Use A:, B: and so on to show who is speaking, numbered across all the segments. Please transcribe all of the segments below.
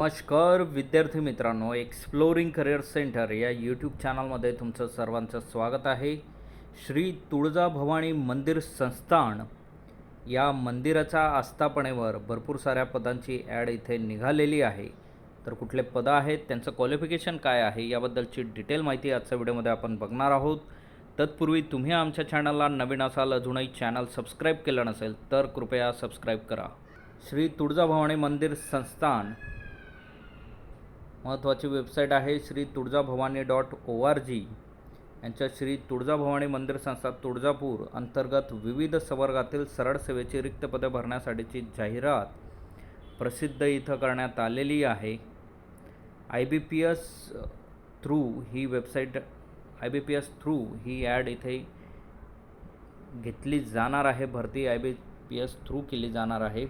A: नमस्कार विद्यार्थी मित्रांनो एक्सप्लोरिंग करिअर सेंटर या यूट्यूब चॅनलमध्ये तुमचं सर्वांचं स्वागत आहे. श्री तुळजाभवानी मंदिर संस्थान या मंदिराच्या आस्थापनेवर भरपूर साऱ्या पदांची ॲड इथे निघालेली आहे. तर कुठले पदं आहेत त्यांचं क्वालिफिकेशन काय आहे याबद्दलची डिटेल माहिती आजच्या व्हिडिओमध्ये आपण बघणार आहोत. तत्पूर्वी तुम्ही आमच्या चॅनलला नवीन असाल अजूनही चॅनल सबस्क्राईब केलं नसेल तर कृपया सबस्क्राईब करा. श्री तुळजाभवानी मंदिर संस्थान महत्त्वाची वेबसाईट आहे Shri Tuljabhavani dot O R G. यांच्या श्री तुळजाभवानी मंदिर संस्था तुळजापूर अंतर्गत विविध संवर्गातील सरळ सेवेची रिक्त पदे भरण्यासाठीची जाहिरात प्रसिद्ध इथं करण्यात आलेली आहे. I B P S through he website I B P S through he ad इथे घेतली जाणार आहे भरती I B P S through केली जाणार आहे.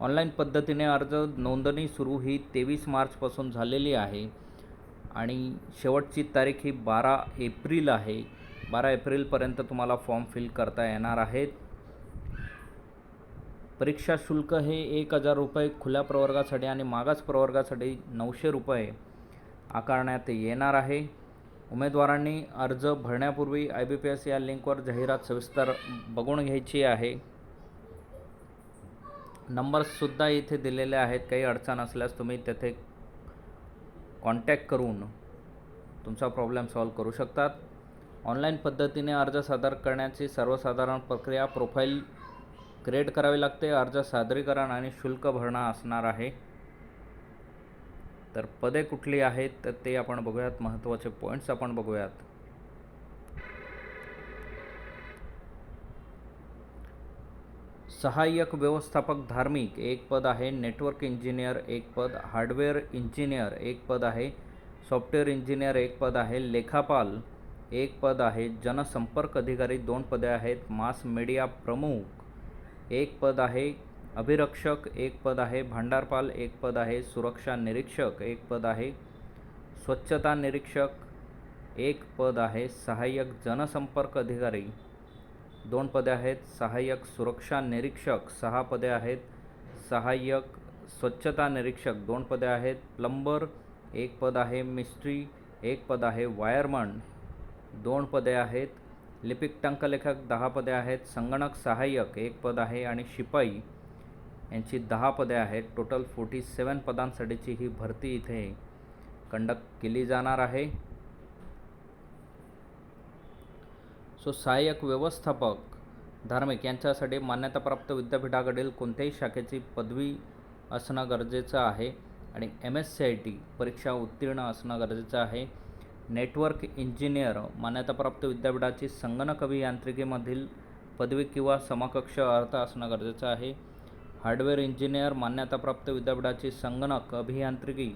A: ऑनलाईन पद्धतीने अर्ज नोंदणी सुरू ही तेवीस मार्चपासून झालेली आहे आणि शेवटची तारीख ही बारा एप्रिल आहे. बारा एप्रिलपर्यंत तुम्हाला फॉर्म फिल करता येणार आहेत. परीक्षा शुल्क हे एक हजार रुपये खुल्या प्रवर्गासाठी आणि मागास प्रवर्गासाठी नऊशे रुपये आकारण्यात येणार आहे. उमेदवारांनी अर्ज भरण्यापूर्वी आय बी पी एस या लिंकवर जाहिरात सविस्तर बघून घ्यायची आहे. नंबर्ससुद्धा इथे दिलेले आहेत. काही अडचण असल्यास तुम्ही तेथे कॉन्टॅक्ट करून तुमचा प्रॉब्लेम सॉल्व करू शकतात. ऑनलाईन पद्धतीने अर्ज सादर करण्याची सर्वसाधारण प्रक्रिया प्रोफाईल क्रिएट करावी लागते. अर्ज सादरीकरण आणि शुल्क भरणा असणार आहे. तर पदे कुठली आहेत तर ते आपण बघूयात. महत्त्वाचे पॉईंट्स आपण बघूयात. सहाय्यक व्यवस्थापक धार्मिक एक पद आहे नेटवर्क इंजिनियर एक पद हार्डवेअर इंजिनियर एक पद आहे सॉफ्टवेअर इंजिनियर एक पद आहे लेखापाल एक पद आहे जनसंपर्क अधिकारी दोन पदे आहेत मास मीडिया प्रमुख एक पद आहे अभिरक्षक एक पद आहे भांडारपाल एक पद आहे सुरक्षा निरीक्षक एक पद आहे स्वच्छता निरीक्षक एक पद आहे सहाय्यक जनसंपर्क अधिकारी दोन पदे आहेत. सहाय्यक सुरक्षा निरीक्षक सहा पदे आहेत. सहाय्यक स्वच्छता निरीक्षक दोन पदे आहेत. प्लंबर एक पद आहे. मिस्ट्री एक पद आहे. वायरमन दोन पदे आहेत. लिपिक टंकलेखक दहा पदे आहेत. संगणक सहाय्यक एक पद आहे आणि शिपाई यांची दहा पदे आहेत. टोटल फोर्टी सेवन पदांसाठीची ही भरती इथे कंडक्ट केली जाणार आहे. सो सहाय्यक व्यवस्थापक धार्मिक यांच्यासाठी मान्यताप्राप्त विद्यापीठाकडील कोणत्याही शाखेची पदवी असणं गरजेचं आहे आणि M S C I T परीक्षा उत्तीर्ण असणं गरजेचं आहे. नेटवर्क इंजिनियर मान्यताप्राप्त विद्यापीठाची संगणक अभियांत्रिकीमधील पदवी किंवा समकक्ष अर्थ असणं गरजेचं आहे. हार्डवेअर इंजिनियर मान्यताप्राप्त विद्यापीठाची संगणक अभियांत्रिकी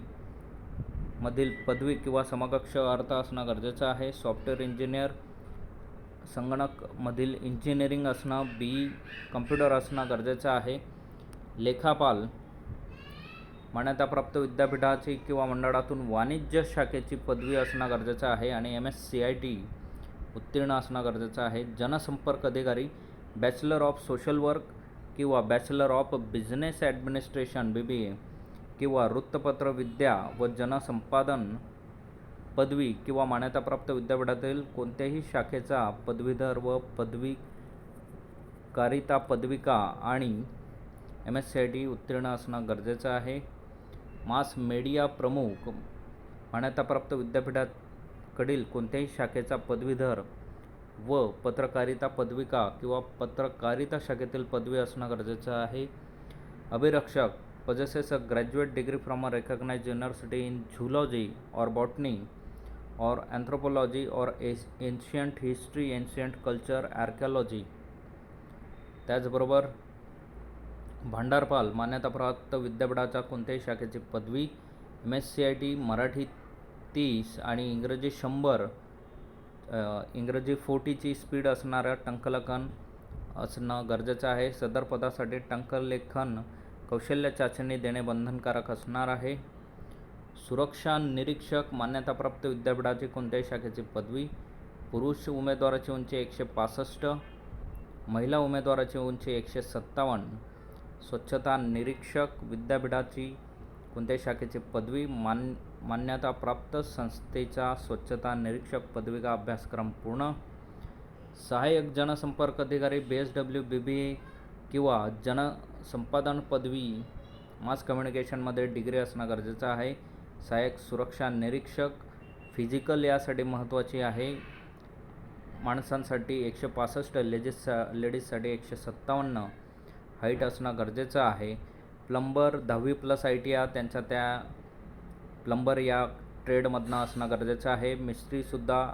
A: मधील पदवी किंवा समकक्ष अर्थ असणं गरजेचं आहे. सॉफ्टवेअर इंजिनियर संगणकमधील इंजिनिअरिंग असणं बी कम्प्युटर असणं गरजेचं आहे. लेखापाल मान्यताप्राप्त विद्यापीठाची किंवा मंडळातून वाणिज्य शाखेची पदवी असणं गरजेचं आहे आणि M S C I T उत्तीर्ण असणं गरजेचं आहे. जनसंपर्क अधिकारी बॅचलर ऑफ सोशल वर्क किंवा bachelor of business administration B B A किंवा वृत्तपत्र विद्या व जनसंपादन पदवी किंवा मान्यताप्राप्त विद्यापीठातील कोणत्याही शाखेचा पदवीधर व पदवी कारिता पदविका आणि M S C I T उत्तीर्ण असणं गरजेचं आहे. मास मीडिया प्रमुख मान्यताप्राप्त विद्यापीठाकडील कोणत्याही शाखेचा पदवीधर व पत्रकारिता पदविका किंवा पत्रकारिता शाखेतील पदवी असणं गरजेचं आहे. अभिरक्षक possesses a graduate degree from a recognized university in zoology or botany or anthropology or as- ancient history ancient culture archaeology. त्याचबरोबर भांडारपाल मान्यताप्राप्त विद्यापीठाच्या कोणत्याही शाखेची पदवी M S C I T Marathi तीस आणि इंग्रजी शंभर इंग्रजी फोर्टीची स्पीड असणाऱ्या टंकलेखन असणं गरजेचं आहे सदर पदासाठी टंकलेखन कौशल्य चाचणी देणे बंधनकारक असणार आहे सुरक्षा निरीक्षक मान्यताप्राप्त विद्यापीठाची कोणत्याही शाखेची पदवी पुरुष उमेदवाराची उंची एकशे पासष्ट महिला उमेदवाराची उंची एकशे सत्तावन्न स्वच्छता निरीक्षक विद्यापीठाची कोणत्याही शाखेची पदवी मान मान्यताप्राप्त संस्थेचा स्वच्छता निरीक्षक पदविका अभ्यासक्रम पूर्ण सहाय्यक जनसंपर्क अधिकारी बी एस डब्ल्यू बी बी किंवा जनसंपादन पदवी मास कम्युनिकेशनमध्ये डिग्री असणं गरजेचं आहे. सहाय्यक सुरक्षा निरीक्षक फिजिकल यासाठी महत्त्वाची आहे. माणसांसाठी एकशे पासष्ट लेडीज लेडीजसाठी एकशे सत्तावन्न. हाईट असणं गरजेचं आहे. प्लंबर दहावी प्लस आय टी आर त्यांच्या त्या प्लंबर या ट्रेडमधनं असणं गरजेचं आहे. मिस्त्रीसुद्धा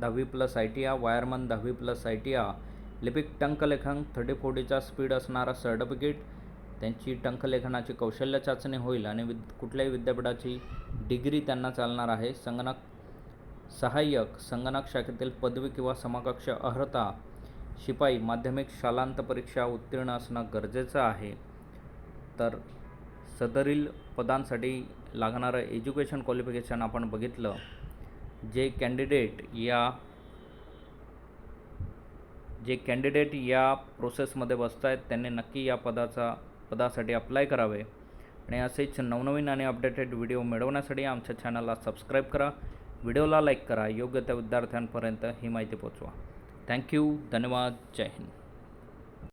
A: दहावी plus I T R wireman दहावी प्लस आय टी आर लिपिक टंकलेखन थर्टी फोर्टीचा स्पीड असणारा सर्टिफिकेट त्यांची टंकलेखनाची कौशल्य चाचणी होईल आणि विद कुठल्याही विद्यापीठाची डिग्री त्यांना चालणार आहे. संगणक सहाय्यक संगणक शाखेतील पदवी किंवा समकक्ष अर्हता शिपाई माध्यमिक शालांत परीक्षा उत्तीर्ण असणं गरजेचं आहे. तर सदरील पदांसाठी लागणारं एज्युकेशन क्वालिफिकेशन आपण बघितलं. जे कॅन्डिडेट या जे कॅन्डिडेट या प्रोसेसमध्ये बसत आहेत त्यांनी नक्की या पदाचा पदासाठी अप्लाय करावे. आणि असेच नवनवीन आणि अपडेटेड व्हिडिओ मिळवण्यासाठी आमच्या चॅनलला सबस्क्राईब करा. व्हिडिओला लाईक करा. योग्य त्या विद्यार्थ्यांपर्यंत ही माहिती पोचवा थँक्यू धन्यवाद. जय हिंद.